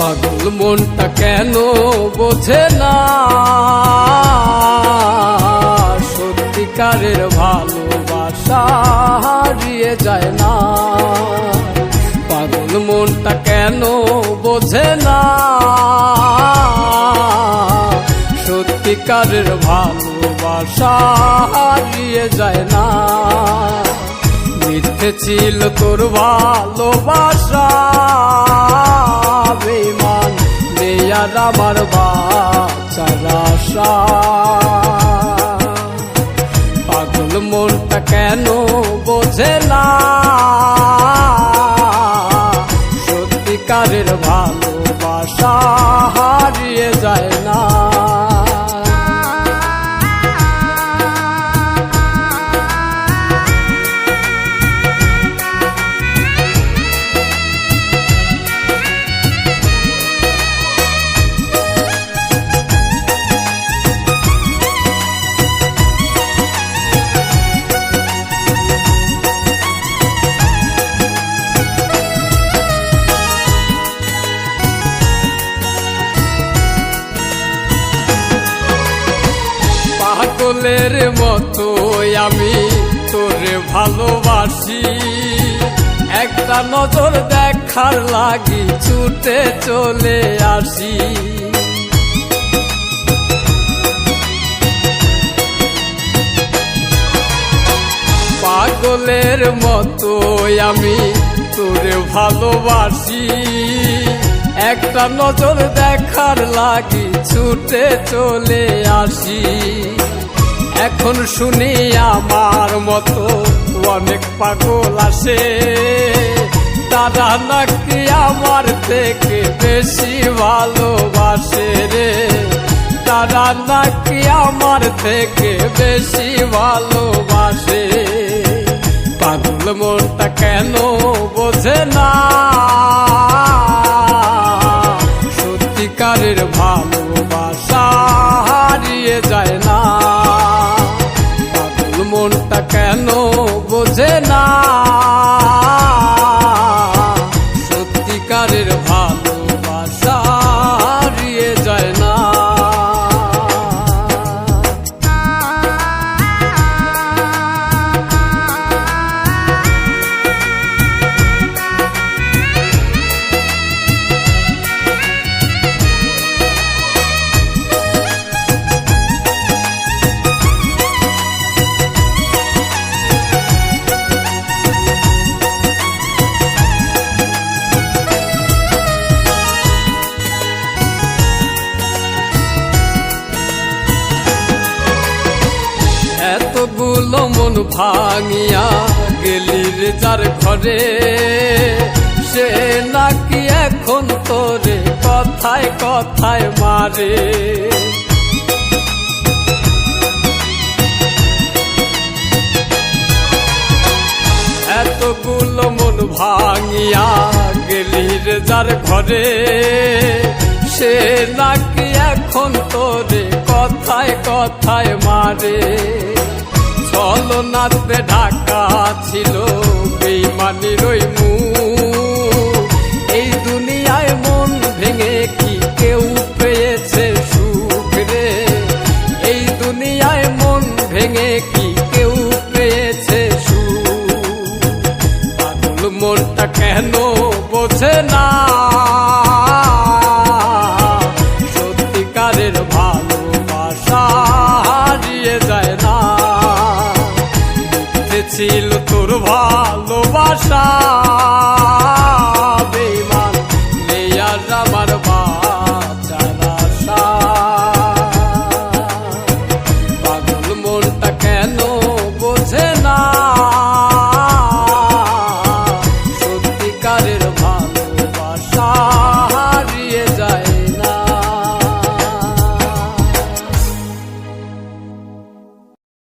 পাগল মনটা কেন বোঝে না? সত্যিকারের ভালোবাসা হারিয়ে যায় না। পাগল মনটা কেন বোঝে না? সত্যিকারের ভালোবাসা হারিয়ে যায় না। মিথ্যে ছিল তোর ভালোবাসা। নেয়ার আমার বাচ্চার পাগল মনটা কেন বোঝে না? সত্যিকারের ভালোবাসা হারিয়ে যায় না। পাগলের মতো আমি তোরে ভালোবাসি। একটা নজর দেখার লাগি ছুটে চলে আসি। পাগলের মতো আমি তোরে ভালোবাসি। একটা নজর দেখার লাগি ছুটে চলে আসি। এখন শুনি আমার মতো অনেক পাগল আসে দাদা নাকি আমার থেকে বেশি ভালোবাসে রে? দাদা নাকি আমার থেকে বেশি ভালোবাসে? পাগল মনটা কেন বোঝে না? বোঝে না ভাঙিয়া গেলি রে যার ঘরে, সে নাকি এখন তোরে কথায় কথায় মারে। এতগুলো মন ভাঙিয়া গেলি রে যার ঘরে, সে নাকি এখন তোরে কথায় কথায় মারে। চলো নাচতে ঢাকা ছিল বেইমানির ওই মুখ এই দুনিয়ায় মন ভেঙে কি কেউ পেয়েছে সুখ রে? এই দুনিয়ায় মন ভেঙে কি কেউ পেয়েছে সুখ? পাগল মনটা কেন বোঝে না? ছিল তোর ভালোবাসা।